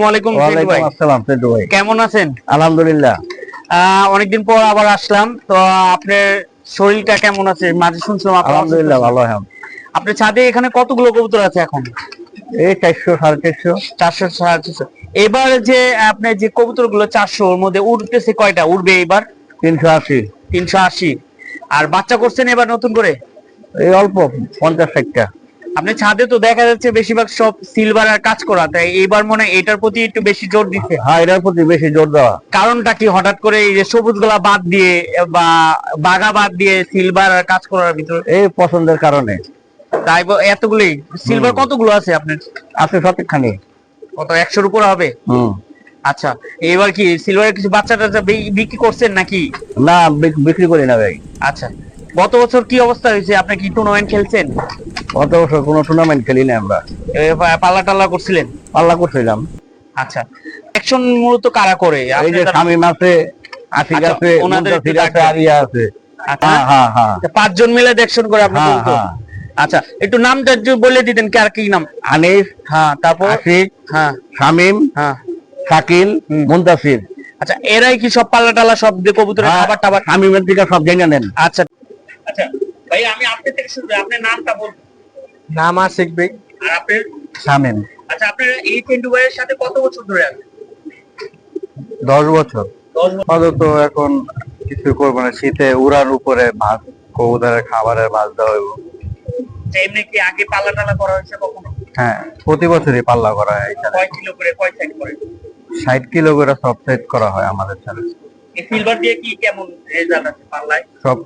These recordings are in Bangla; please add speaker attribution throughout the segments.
Speaker 1: আসসালামু আলাইকুম ভাই।
Speaker 2: আসসালাম ভাই।
Speaker 1: কেমন আছেন?
Speaker 2: আলহামদুলিল্লাহ।
Speaker 1: আহ, অনেকদিন পর আবার আসলাম। তো আপনার শরীরটা কেমন আছে? মাঝে শুনছিলাম
Speaker 2: আলহামদুলিল্লাহ ভালো হ্যাঁ।
Speaker 1: আপনার ছাদে এখানে কতগুলো কবুতর আছে এখন?
Speaker 2: এই চারশো সাড়ে চারশো।
Speaker 1: চারশো সাড়ে চারশো। এবার যে আপনার যে কবুতরগুলো চারশো ওর মধ্যে উঠতেছে কয়টা? উঠবে এবার?
Speaker 2: তিনশো আশি।
Speaker 1: তিনশো আশি। আর বাচ্চা করছেন এবার নতুন করে?
Speaker 2: এই অল্প পঞ্চাশ ষাটটা।
Speaker 1: আপনি ছাদে তো দেখা যাচ্ছে বেশিরভাগ সব সিলভার আর কাজ করা তাই এবার মনে হয় এটার প্রতি একটু বেশি জোর দিচ্ছে।
Speaker 2: হ্যাঁ এটার প্রতি বেশি জোর দেওয়া।
Speaker 1: কারণটা কি? হঠাৎ করে এই যে সবুজগুলা বাদ দিয়ে বা বাগা বাদ দিয়ে সিলভার আর কাজ করার ভিতরে
Speaker 2: এই পছন্দের কারণে।
Speaker 1: তাই এতগুলি? সিলভার কতগুলো আছে আপনার?
Speaker 2: আছে সঠিকখানি
Speaker 1: কত একশোর উপর হবে?
Speaker 2: হুম।
Speaker 1: আচ্ছা এবার কি সিলভারের কিছু বাচ্চা টাচ্চা বিক্রি করছেন নাকি?
Speaker 2: না বিক্রি করি না ভাই।
Speaker 1: আচ্ছা। গত বছর কি অবস্থা হয়েছে? আপনি কি টুর্নামেন্ট খেলছেন?
Speaker 2: গত বছর কোনো টুর্নামেন্ট খেলি না আমরা।
Speaker 1: পাল্লা টাল্লা করছিলেন?
Speaker 2: পাল্লা করছিলাম।
Speaker 1: আচ্ছা। অ্যাকশন মূলত কারা করে?
Speaker 2: এই যে স্বামী আছে আশিক
Speaker 1: আচ্ছা,
Speaker 2: আছে মুন্তাসির আছে আরিয়া আছে।
Speaker 1: আচ্ছা,
Speaker 2: হ্যাঁ হ্যাঁ হ্যাঁ।
Speaker 1: আচ্ছা, পাঁচজন মিলে দেখশন করে আপনি
Speaker 2: হ্যাঁ, হ্যাঁ।
Speaker 1: আচ্ছা একটু নামটা একটু বলে দিতেন কার কি নাম?
Speaker 2: আনিস
Speaker 1: হ্যাঁ তারপর?
Speaker 2: আশিক
Speaker 1: হ্যাঁ।
Speaker 2: শামিম
Speaker 1: হ্যাঁ।
Speaker 2: শাকিল। মুন্তাসির।
Speaker 1: আচ্ছা এরাই কি সব পাল্লা টাল্লা সব কবুতরের
Speaker 2: হ্যাঁ,
Speaker 1: খাবার টাবার
Speaker 2: শামিমের দিকে সব জেনে নেন।
Speaker 1: আচ্ছা। আচ্ছা ভাই আমি আপনার থেকে আপনার নামটা বলুন।
Speaker 2: নাম আশিক ভাই
Speaker 1: আর আপনার?
Speaker 2: শামিম।
Speaker 1: আচ্ছা আপনার এই ভাইয়ের সাথে কত বছর ধরে আছেন?
Speaker 2: দশ বছর। এখন কিছু করব না শীতে উড়ার উপরে ভাত কবুতরের খাবারের ভাত দেওয়া হইব।
Speaker 1: আচ্ছা, এমনি কি আগে পাল্লা টাল্লা করা হয়েছে কখনো?
Speaker 2: হ্যাঁ প্রতি বছরই পাল্লা করা হয়
Speaker 1: কয় কিলো করে কয় সাইড করে?
Speaker 2: ষাট কিলো করে সব সেট করা হয় আমাদের চ্যানেল
Speaker 1: এই সিলভার দিয়ে কি কেমন রেজাল্ট আছে পাল্লায়?
Speaker 2: সব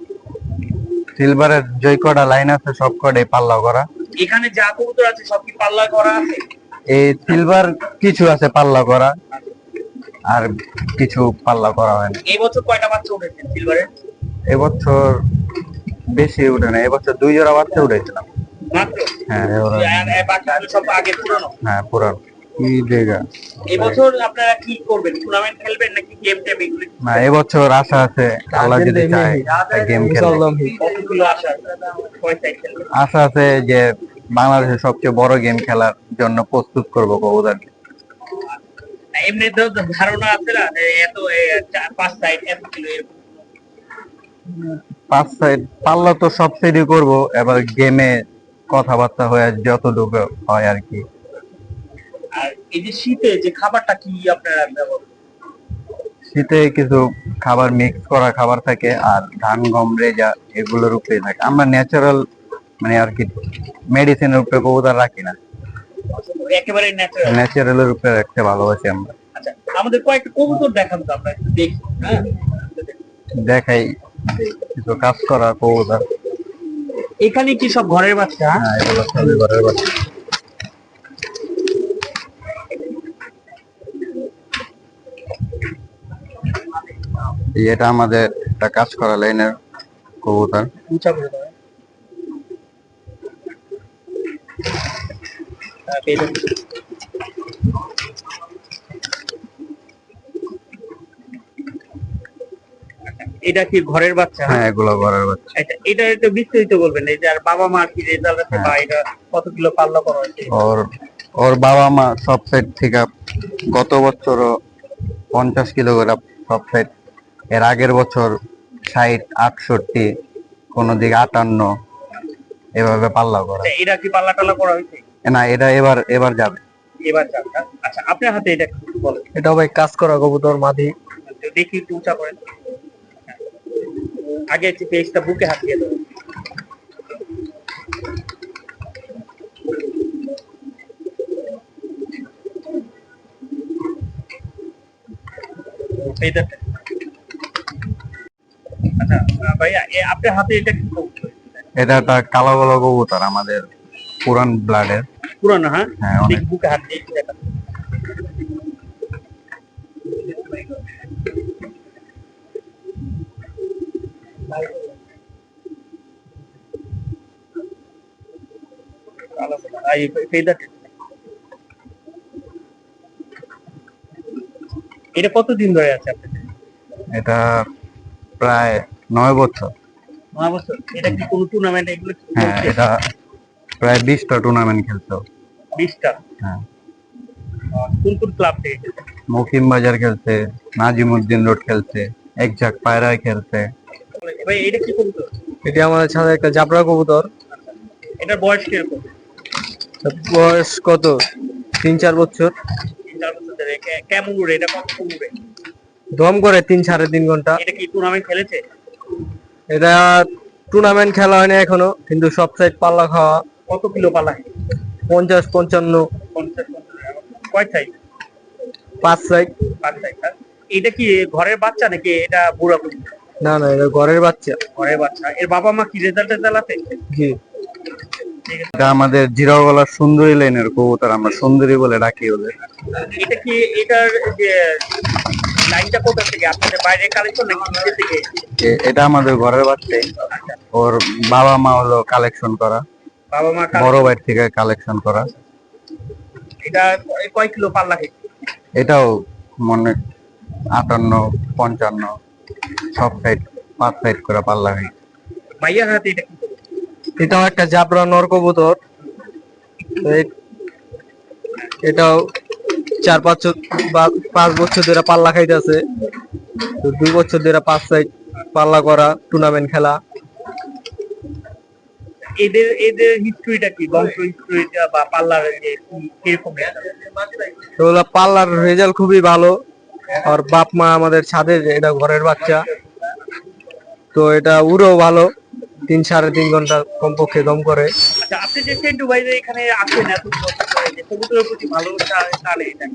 Speaker 2: সিলভারের যে কটা লাইন আছে সব কটাই পাল্লা করা।
Speaker 1: এখানে যা কবুতর আছে সব কি পাল্লা করা আছে?
Speaker 2: এই সিলভার কিছু আছে পাল্লা করা আর কিছু পাল্লা করা হয় না।
Speaker 1: এই বছর কয়টা বাচ্চা উঠেছে সিলভারের?
Speaker 2: এবছর বেশি উঠে না এবছর দুই জোড়া বাচ্চা উঠেছিলাম
Speaker 1: মাত্র?
Speaker 2: হ্যাঁ
Speaker 1: সব আগে পুরনো?
Speaker 2: হ্যাঁ পুরান। কি জায়গা?
Speaker 1: এই আপনারা কি করবেন? টুর্নামেন্ট খেলবেন নাকি গেম টেম এগুলো?
Speaker 2: না এবছর আশা আছে আল্লাহ যদি চায় গেম খেলবে
Speaker 1: কতগুলো আশা কয় সাইড খেলবেন?
Speaker 2: আশা আছে যে বাংলাদেশের সবচেয়ে বড় গেম খেলার জন্য প্রস্তুত করব কবুতরকে।
Speaker 1: এমনি তো ধারণা আছে না যে এত পাঁচ সাইড এত কিলো এরকম।
Speaker 2: পাঁচ সাইড পাল্লা তো সব সাইডই করব এবার গেমে কথাবার্তা হয়ে যতটুকু হয় আর কি।
Speaker 1: আর এই যে শীতে যে খাবারটা কি আপনারা ব্যবহার
Speaker 2: শীতে কিছু খাবার মিক্স করা খাবার থাকে আর ধান গম রেজা এগুলোর উপরে থাকে। আমরা ন্যাচারাল মানে আর কি মেডিসিনের উপরে কবুতর রাখি না।
Speaker 1: একেবারে ন্যাচারাল
Speaker 2: ন্যাচারালের উপরে রাখতে ভালোবাসি আমরা।
Speaker 1: আচ্ছা আমাদের কয়েকটা কবুতর দেখান তো আমরা একটু দেখি হ্যাঁ?
Speaker 2: দেখাই কিছু কাজ করা কবুতর।
Speaker 1: এখানে কি সব ঘরের বাচ্চা? হ্যাঁ?
Speaker 2: এগুলো সবই ঘরের বাচ্চা। এটা আমাদের একটা কাজ করা লাইনের কবুতর।
Speaker 1: হ্যাঁ, এটা কি ঘরের বাচ্চা?
Speaker 2: হ্যাঁ এগুলো ঘরের বাচ্চা।
Speaker 1: আচ্ছা এটা একটু বিস্তারিত বলবেন এই যে আর বাবা মার কি রেজাল্ট আছে বা এটা কত কিলো পাল্লা করা হয়েছে?
Speaker 2: ওর ওর বাবা মা সব সাইড থেকে গত বছর পঞ্চাশ কিলো করে সব সাইড এর আগের বছর ষাট আটষট্টি কোনো দিকে আটান্ন এভাবে পাল্লা করা
Speaker 1: আচ্ছা, এটা কি পাল্লা টাল্লা করা হয়েছে?
Speaker 2: না এটা এবার এবার যাবে।
Speaker 1: এবার হ্যাঁ? আচ্ছা আপনার হাতে এটা একটু বলেন?
Speaker 2: এটা ভাই কাজ করা কবুতর মাদি।
Speaker 1: দেখি একটু উঁচা করেন। আগে একটু পেজটা বুকে হাত দিয়ে দেবেন আচ্ছা ভাইয়া আপনার হাতে এটা কি কবুতর?
Speaker 2: এটা একটা কালো কালো কবুতর আমাদের পুরান ব্লাডের।
Speaker 1: পুরানো হ্যাঁ?
Speaker 2: হ্যাঁ, অনেক।
Speaker 1: বুকে হাত দিয়ে এটা কতদিন ধরে আছে
Speaker 2: এটা প্রায় নয় বছর।
Speaker 1: নয় বছর? এটা কি কোনো টুর্নামেন্ট এগুলো
Speaker 2: হ্যাঁ এটা প্রায় বিশটা টুর্নামেন্ট খেলতো
Speaker 1: বিশটা?
Speaker 2: হ্যাঁ।
Speaker 1: কোন কোন ক্লাব থেকে খেলছে?
Speaker 2: মকিম বাজার খেলছে নাজিমুদ্দিন রোড খেলছে একঝাক পায়রায় খেলছে।
Speaker 1: ভাই এটা কি কবুতর?
Speaker 3: এটি আমাদের সাথে একটা জাবরা কবুতর।
Speaker 1: এটার বয়স কীরকম?
Speaker 3: বয়স কত? তিন চার বছর।
Speaker 1: তিন চার বছর কেমন উড়ে? এটা কত উড়ে?
Speaker 3: দম করে তিন সাড়ে তিন ঘণ্টা।
Speaker 1: এটা কি টুর্নামেন্ট খেলেছে?
Speaker 3: এটা টুর্নামেন্ট খেলা হয়নি এখনও কিন্তু সব সাইড পাল্লা খাওয়া।
Speaker 1: কত কিলো পাল্লা?
Speaker 3: পঞ্চাশ পঞ্চান্ন।
Speaker 1: পঞ্চাশ কয় সাইজ
Speaker 3: পাঁচ সাইড
Speaker 1: পাঁচ সাইজ এটা কি ঘরের বাচ্চা নাকি এটা বুড়া বুড়ি?
Speaker 3: না না এটা ঘরের বাচ্চা।
Speaker 1: ঘরের বাচ্চা। এর বাবা মা কি রেজাল্ট আছে?
Speaker 3: জি
Speaker 2: এটা আমাদের জিরাওয়ালা সুন্দরী লাইনের কবুতর আমরা সুন্দরী বলে ডাকি ওদের।
Speaker 1: এটা কি এটার যে লাইনটা কোথা থেকে? আপনাদের বাইরে কালেকশন নাকি নিজে থেকে?
Speaker 2: এটা আমাদের ঘরের বাচ্চাই ওর বাবা মা হলো কালেকশন করা।
Speaker 1: বাবা মা
Speaker 2: বড় ভাই থেকে কালেকশন করা।
Speaker 1: এটা কয় কিলো পাল্লা
Speaker 2: এটাও মনে আটান্ন পঞ্চান্ন সব সাইড পাঁচ সাইড করে পাল্লা হয়।
Speaker 1: ভাইয়ার হাতে এটা
Speaker 3: এটাও একটা জাবরা নর কবুতর। এটাও চার পাঁচ পাঁচ বছর ধরে পাল্লা খাইতেছে। তো দুই বছর ধরে পাঁচ সাইড পাল্লা করা টুর্নামেন্ট খেলা।
Speaker 1: এদের এদের হিস্ট্রিটা কি? বংশ হিস্ট্রিটা বা পাল্লার যে কীরকম
Speaker 3: পাল্লার রেজাল্ট খুবই ভালো। আর বাপ মা আমাদের ছাদের এটা ঘরের বাচ্চা। তো এটা উড়েও ভালো। তিন সাড়ে তিন ঘণ্টা কমপক্ষে দম করে।
Speaker 1: আচ্ছা আপনি যে সেন্টু ভাই এখানে আছেন এত যে কবুতরের প্রতি ভালো টা- টানে এটা।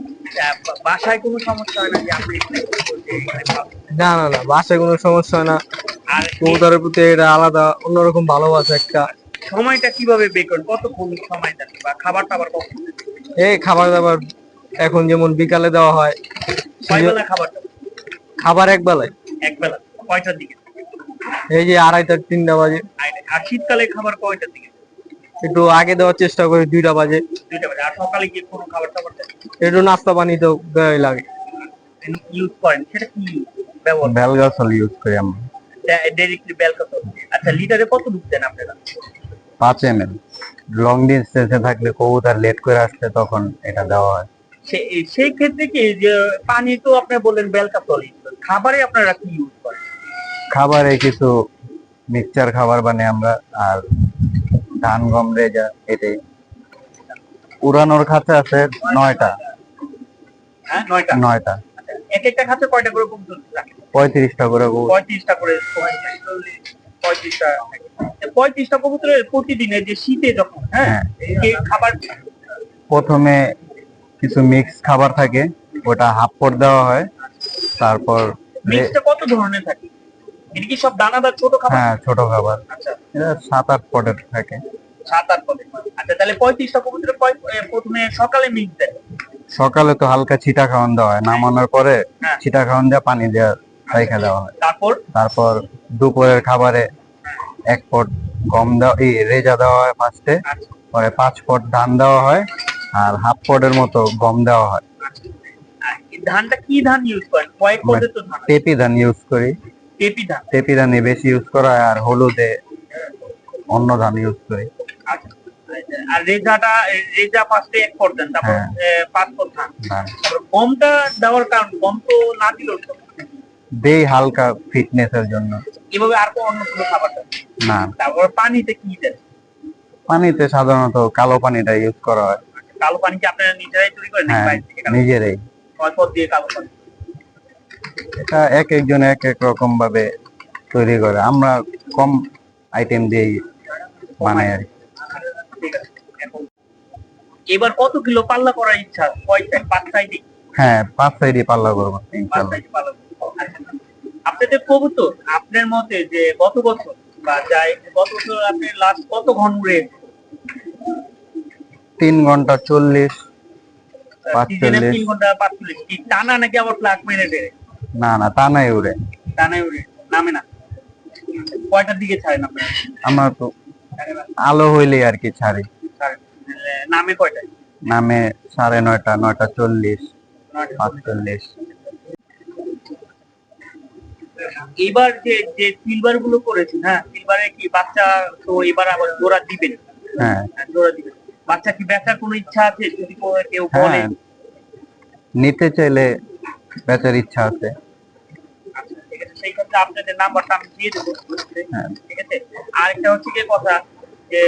Speaker 1: বাসায় কোনো সমস্যা হয় না যে আপনি?
Speaker 3: না না না বাসায় কোনো সমস্যা হয় না।
Speaker 1: আর
Speaker 3: কবুতরের প্রতি এটা আলাদা অন্যরকম ভালোবাসা একটা।
Speaker 1: সময়টা কীভাবে বের করেন? কতক্ষণ সময় দেন বা খাবার টাবার কখন
Speaker 3: এই খাবার দাবার এখন যেমন বিকালে দেওয়া হয়
Speaker 1: কয় বেলা খাবারটা
Speaker 3: খাবার এক বেলায়।
Speaker 1: এক বেলা কয়টার দিকে?
Speaker 3: এই যে আড়াইটা তিনটা বাজে।
Speaker 1: আর শীতকালে খাবার কয়টার দিকে?
Speaker 3: একটু আগে দেওয়ার চেষ্টা করি দুইটা বাজে।
Speaker 1: দুইটা বাজে। আর সকালে গিয়ে কোনো খাবার টাবার
Speaker 3: একটু নাস্তা পানি তো দেওয়াই লাগে।
Speaker 1: ইউজ করেন সেটা কি ব্যবহার?
Speaker 2: ইউজ করি আমরা।
Speaker 1: ডাইরেক্টলি আচ্ছা লিটারে কত দুধ দেন আপনারা?
Speaker 2: লং ডিস্টেন্সে থাকলে কবুতর লেট করে আসলে তখন এটা দেওয়া হয়।
Speaker 1: সে- সেই ক্ষেত্রে কি যে পানি তো আপনি বললেন বেলকা তল খাবারে আপনারা কি ইউজ করেন?
Speaker 2: খাবারে কিছু মিক্সচার খাবার বানাই আমরা আর ধান গম রেজা এটাই। উড়ানোর খাতে আছে নয়টা।
Speaker 1: হ্যাঁ নয়টা?
Speaker 2: নয়টা।
Speaker 1: এক একটা খাতে কয়টা করে
Speaker 2: পঁয়ত্রিশটা করে কবুতর।
Speaker 1: পঁয়ত্রিশটা করে পঁয়ত্রিশটা। পঁয়ত্রিশটা কবুতরের প্রতিদিনের যে শীতে যখন হ্যাঁ খাবার
Speaker 2: প্রথমে কিছু মিক্স খাবার থাকে ওটা হাফ পট দেওয়া হয়। তারপর
Speaker 1: মিক্সটা কত ধরনের থাকে? এটা কি সব দানাদার ছোট খাবার?
Speaker 2: হ্যাঁ ছোট খাবার।
Speaker 1: আচ্ছা।
Speaker 2: এটা সাত আট পটের থাকে।
Speaker 1: সাত আট পদে আচ্ছা তাহলে পঁয়ত্রিশটা কবুতরের প্রথমে সকালে মিক্স দেয়।
Speaker 2: সকালে তো হালকা ছিটা খাওয়ান দেওয়া হয়। নামানোর পরে
Speaker 1: হ্যাঁ।
Speaker 2: ছিটা খাওয়ান দেওয়া পানি দেওয়া রেখে দেওয়া হয়।
Speaker 1: তারপর?
Speaker 2: তারপর দুপুরের খাবারে এক পট গম দেওয়া এই রেজা দেওয়া হয় ফার্স্টে।
Speaker 1: আচ্ছা।
Speaker 2: পরে পাঁচ পট ধান দেওয়া হয় আর হাফ পটের মতো গম দেওয়া হয়।
Speaker 1: ধানটা কি ধান ইউজ করেন? কয়েক পদের তো ধান
Speaker 2: পেপি ধান ইউজ করি।
Speaker 1: পেপি ধান
Speaker 2: পেপি ধানে বেশি ইউজ করা হয় আর হলুদে অন্য ধান ইউজ করি।
Speaker 1: আচ্ছা আর রেজাটা রেজা ফার্স্টে এক তারপর
Speaker 2: হ্যাঁ।
Speaker 1: পাঁচ তারপর গমটা দেওয়ার কারণ গম তো না দিলেও তো।
Speaker 2: দেই হালকা ফিটনেসের জন্য।
Speaker 1: এভাবে আর কোনো অন্য কোনো খাবার দেন?
Speaker 2: না।
Speaker 1: তারপর পানিতে কি দেন?
Speaker 2: পানিতে সাধারণত কালো পানিটা ইউজ করা হয়।
Speaker 1: কালো পানি কি আপনারা নিজেরাই তৈরি করেন নাকি
Speaker 2: হ্যাঁ
Speaker 1: বাইরে থেকে কালো
Speaker 2: নিজেরাই।
Speaker 1: কয় পদ দিয়ে কালো পানি?
Speaker 2: এটা এক একজন এক এক রকম ভাবে তৈরি করে। আমরা কম আইটেম দিয়েই বানাই আর
Speaker 1: এবার কত কিলো পাল্লা করার ইচ্ছা? কয় সাইড পাঁচ সাইডে?
Speaker 2: হ্যাঁ পাঁচ সাইডে পাল্লা করব
Speaker 1: আচ্ছা। আপনাদের কবুতর আপনার মতে যে গত বছর বা যাই গত বছর আপনি লাস্ট কত ঘন উড়ে
Speaker 2: তিন ঘণ্টা চল্লিশ পাঁচচল্লিশ।
Speaker 1: তিন ঘণ্টা পাঁচচল্লিশ। কি টানা নাকি আবার ফ্লাগ মেরে দেয়?
Speaker 2: না না তা নাই উড়ে
Speaker 1: টানায় উড়ে নামে না। কয়টার দিকে ছাড়েন আপনারা?
Speaker 2: আমরা তো আলো হইলে আর কি ছাড়ি।
Speaker 1: নামে কয়টায়?
Speaker 2: নামে সাড়ে নয়টা নয়টা চল্লিশ পাঁচচল্লিশ
Speaker 1: এবার যে যে সিলভারগুলো করেছেন হ্যাঁ সিলভারে কি বাচ্চা তো এবার আবার জোড়া দিবেন?
Speaker 2: হ্যাঁ।
Speaker 1: হ্যাঁ, জোড়া দিবেন। বাচ্চা কি বেচার কোনো ইচ্ছা আছে? যদি কেউ বলে?
Speaker 2: হ্যাঁ নিতে চাইলে বেচার ইচ্ছা আছে।
Speaker 1: আচ্ছা সেই ক্ষেত্রে আপনাদের নাম্বারটা আমি দিয়ে দেবো।
Speaker 2: হ্যাঁ।
Speaker 1: ঠিক আছে? আর একটা হচ্ছে কি কথা যে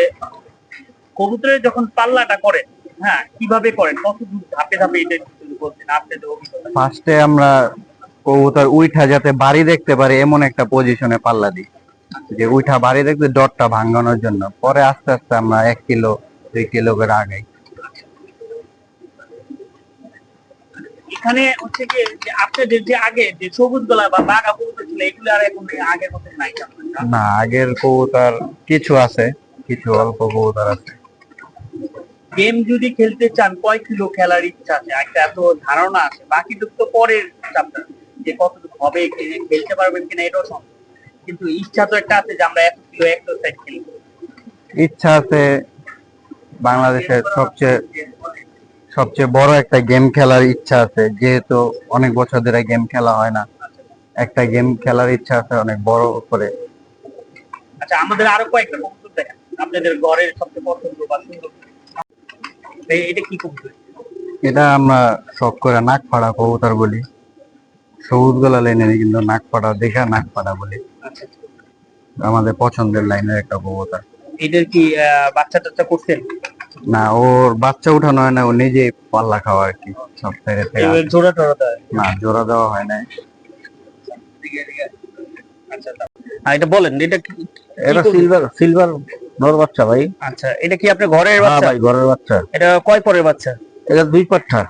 Speaker 1: কবুতরের যখন পাল্লাটা করেন হ্যাঁ কীভাবে করেন? কত ধাপে ধাপে এটা আপনাদের অভিজ্ঞতা।
Speaker 2: ফার্স্টে আমরা কবুতর উইঠা যাতে বাড়ি দেখতে পারে এমন একটা পজিশনে পাল্লা দিই। যে উইঠা বাড়ি দেখতে ডটটা ভাঙানোর জন্য। পরে আস্তে আস্তে আমরা এক কিলো দুই কিলো করে আগাই।
Speaker 1: এখানে হচ্ছে কি আপনাদের যে আগে যে সবুজ গলা বা বাঘা কবুতর ছিল এগুলো আর এখন আগের মতো নাই
Speaker 2: না আগের কবুতর কিছু আছে কিছু অল্প কবুতর আছে।
Speaker 1: গেম যদি খেলতে চান কয় কিলো খেলার ইচ্ছা আছে? একটা এত ধারণা আছে। বাকিটুকু তো পরের চ্যাপ্টার যে কতটুকু হবে খেলতে পারবেন কিনা এটাও সম্ভব কিন্তু ইচ্ছা তো একটা আছে যে আমরা এত কিলো একটা সাইড খেলব।
Speaker 2: ইচ্ছা আছে বাংলাদেশের সবচেয়ে সবচেয়ে বড় একটা গেম খেলার ইচ্ছা আছে। যেহেতু অনেক বছর ধরে গেম খেলা হয় না একটা গেম খেলার ইচ্ছা আছে অনেক বড় করে।
Speaker 1: আচ্ছা আমাদের আরও কয়েকটা কবুতর দেখেন। আপনাদের ঘরের সবচেয়ে পছন্দ বা সুন্দর এই- এটা কি কবুতর?
Speaker 2: এটা আমরা শখ করে নাক ফাড়া কবুতর বলি। সবুজ গোলা লাইনের কিন্তু নাক ফাড়া দেখা নাক ফাড়া বলি। আমাদের পছন্দের লাইনের একটা কবুতর।
Speaker 1: এদের কি বাচ্চা টাচ্চা করছেন?
Speaker 2: না ওর বাচ্চা উঠানো হয় না ও নিজে পাল্লা খাওয়া আর কি সব
Speaker 1: এবার জোড়া টোড়া দেয়?
Speaker 2: না জোড়া দেওয়া হয় না
Speaker 1: আচ্ছা এটা বলেন এটা কি
Speaker 4: এটা সিলভার সিলভার নর বাচ্চা ভাই।
Speaker 1: আচ্ছা এটা কি আপনার ঘরের
Speaker 4: হ্যাঁ
Speaker 1: বাচ্চা?
Speaker 4: ভাই ঘরের বাচ্চা।
Speaker 1: এটা কয় পরের বাচ্চা?
Speaker 4: এটা দুই পাঠা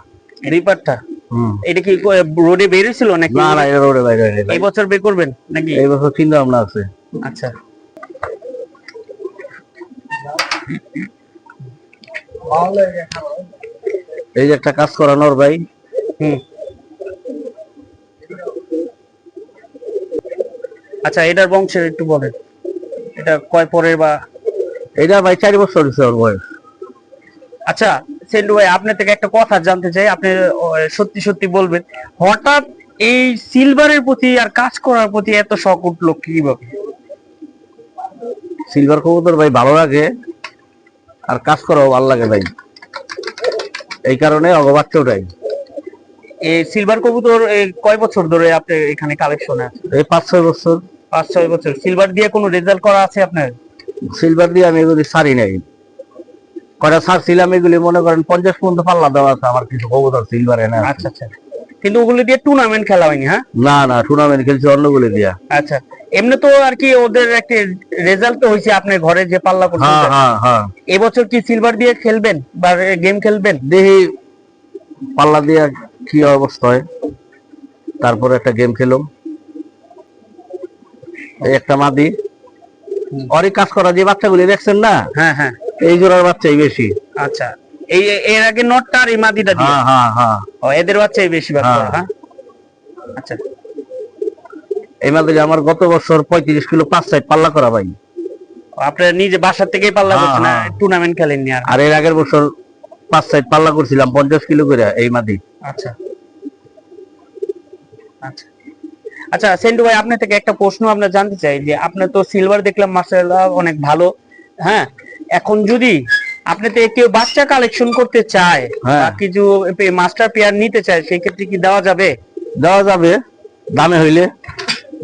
Speaker 1: রিপারটা
Speaker 2: হুম।
Speaker 1: এটা কি রোডে বেরিয়েছিল নাকি?
Speaker 4: না না এটা রোডে বাইরে হয়নি
Speaker 1: এই বছর বের করবেন নাকি?
Speaker 4: এই বছর চিন্তা ভাবনা আছে।
Speaker 1: আচ্ছা।
Speaker 4: এই যে একটা কাজ করানোর ভাই।
Speaker 1: হুম। আচ্ছা এটার বংশের একটু বলেন। এটা কয় পরের বা?
Speaker 4: এটা ভাই চার বছর হয়েছে ওর বয়স।
Speaker 1: আচ্ছা সেন্টু ভাই আপনার থেকে একটা কথা জানতে চাই। আপনি সত্যি সত্যি বলবেন হঠাৎ এই সিলভারের প্রতি আর কাজ করার প্রতি এত শখ উঠল কীভাবে?
Speaker 4: সিলভার কবুতর ভাই ভালো লাগে। আর কাজ করাও ভালো লাগে ভাই। এই কারণে অগবাচ্চা উঠাই।
Speaker 1: এই সিলভার কবুতর কয় বছর ধরে আপনি এখানে কালেকশনে আছে
Speaker 4: এই পাঁচ ছয় বছর।
Speaker 1: পাঁচ ছয় বছর। সিলভার দিয়ে কোনো রেজাল্ট করা আছে আপনার?
Speaker 4: সিলভার দিয়ে আমি এগুলি সারি নাই। কয়টা ছাড়ছিলাম এগুলি মনে করেন পঞ্চাশ পর্যন্ত পাল্লা দেওয়া আছে আমার কিছু কবুতর সিলভার আছে।
Speaker 1: আচ্ছা আচ্ছা। কিন্তু ওগুলো দিয়ে টুর্নামেন্ট খেলা হয়নি হ্যাঁ?
Speaker 4: না না টুর্নামেন্ট খেলছি অন্যগুলি দিয়া।
Speaker 1: আচ্ছা এমনি তো আর কি ওদের একটা রেজাল্ট তো হয়েছে আপনার ঘরে যে পাল্লা
Speaker 4: হ্যাঁ হ্যাঁ হ্যাঁ।
Speaker 1: এবছর কি সিলভার দিয়ে খেলবেন বা গেম খেলবেন?
Speaker 4: দেখি পাল্লা দিয়া কি অবস্থা হয়। তারপরে একটা গেম খেলুম। একটা মাদি। অনেক কাজ করা যে বাচ্চাগুলি দেখছেন না?
Speaker 1: হ্যাঁ হ্যাঁ।
Speaker 4: এই জোড়ার বাচ্চাই বেশি।
Speaker 1: আচ্ছা এই এর আগে নটটা আর এই মাদিটা দিয়ে।
Speaker 4: হ্যাঁ হ্যাঁ হ্যাঁ।
Speaker 1: ও, এদের বাচ্চাই বেশি
Speaker 4: হ্যাঁ।
Speaker 1: হ্যাঁ? আচ্ছা।
Speaker 4: এই আমার গত বছর পঁয়ত্রিশ কিলো পাঁচ সাইড পাল্লা করা ভাই।
Speaker 1: আপনার নিজে থেকেই পাল্লা
Speaker 4: হ্যাঁ,
Speaker 1: করছেন। টুর্নামেন্ট খেলেননি আর?
Speaker 4: আর এর আগের বছর পাঁচ সাইড পাল্লা করছিলাম পঞ্চাশ কিলো করে এই মাদি
Speaker 1: আচ্ছা। আচ্ছা। আচ্ছা সেন্টু ভাই আপনার থেকে একটা প্রশ্ন আমরা জানতে চাই যে আপনার তো সিলভার দেখলাম মার্শাল্লাহ অনেক ভালো হ্যাঁ? এখন যদি আপনি তো কেউ বাচ্চা কালেকশন করতে চায়। বা কিছু মাস্টার পেয়ার নিতে চায় সেই ক্ষেত্রে কি দেওয়া যাবে?
Speaker 4: দেওয়া যাবে। দামে হইলে।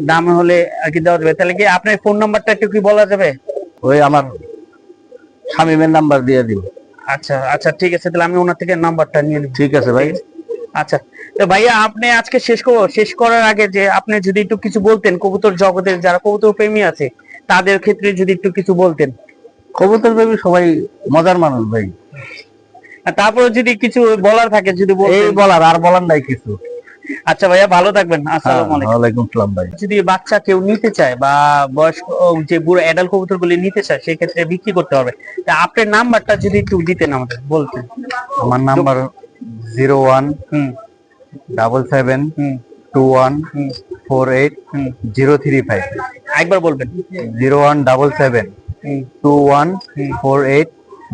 Speaker 1: দামে হলে আর কি দেওয়া যাবে? তাহলে কি আপনার ফোন নাম্বারটা একটু কি বলা যাবে?
Speaker 4: ওই আমার স্বামীমের নাম্বার দিয়ে দিন।
Speaker 1: আচ্ছা আচ্ছা ঠিক আছে তাহলে আমি ওনার থেকে নাম্বারটা নিয়ে নিব।
Speaker 4: ঠিক আছে ভাই।
Speaker 1: আচ্ছা তো ভাইয়া আপনি আজকে শেষ করব শেষ করার আগে যে আপনি যদি একটু কিছু বলতেন কবুতর জগতের যারা কবুতর প্রেমী আছে তাদের ক্ষেত্রে যদি একটু কিছু বলতেন।
Speaker 4: কবুতর প্রেমী সবাই মজার মানুষ ভাই।
Speaker 1: আর তারপরে যদি কিছু বলার থাকে যদি
Speaker 4: এই বলার আর বলার নাই কিছু।
Speaker 1: আচ্ছা ভাইয়া ভালো থাকবেন।
Speaker 4: হ্যাঁ,
Speaker 1: আসসালামু আলাইকুম
Speaker 4: সালাম ভাই।
Speaker 1: যদি বাচ্চা কেউ নিতে চায় বা বয়স্ক যে বুড়ো অ্যাডাল্ট কবুতর গুলি নিতে চায় সেই ক্ষেত্রে বিক্রি করতে হবে তা আপনার নাম্বারটা যদি একটু দিতেন আমাদের বলতেন।
Speaker 2: আমার number zero one
Speaker 1: hmm.
Speaker 2: Double seven two one four eight zero three five.
Speaker 1: একবার বলবেন।
Speaker 2: Zero one double seven two one four eight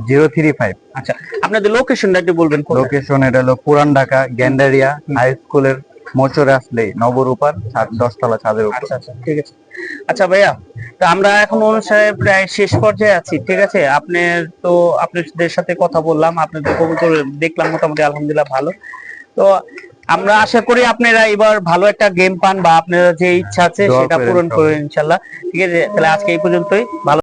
Speaker 2: zero three five
Speaker 1: আচ্ছা আপনাদের লোকেশনটা একটু বলবেন
Speaker 2: লোকেশন এটা হলো পুরান ঢাকা গ্যান্ডারিয়া হাই স্কুলের মোচরে আসলে নবরূপার ছাদ দশতলা ছাদের উপর।
Speaker 1: আচ্ছা আচ্ছা ঠিক আছে। আচ্ছা ভাইয়া তো আমরা এখন অনুষ্ঠানে প্রায় শেষ পর্যায়ে আছি ঠিক আছে? আপনার তো আপনাদের সাথে কথা বললাম আপনাদের কবুতর দেখলাম মোটামুটি আলহামদুলিল্লাহ ভালো। তো আমরা আশা করি আপনারা এবার ভালো একটা গেম পান বা আপনারা যে ইচ্ছা আছে সেটা পূরণ। করবেন ইনশাল্লাহ। ঠিক আছে তাহলে আজকে এই পর্যন্তই। ভালো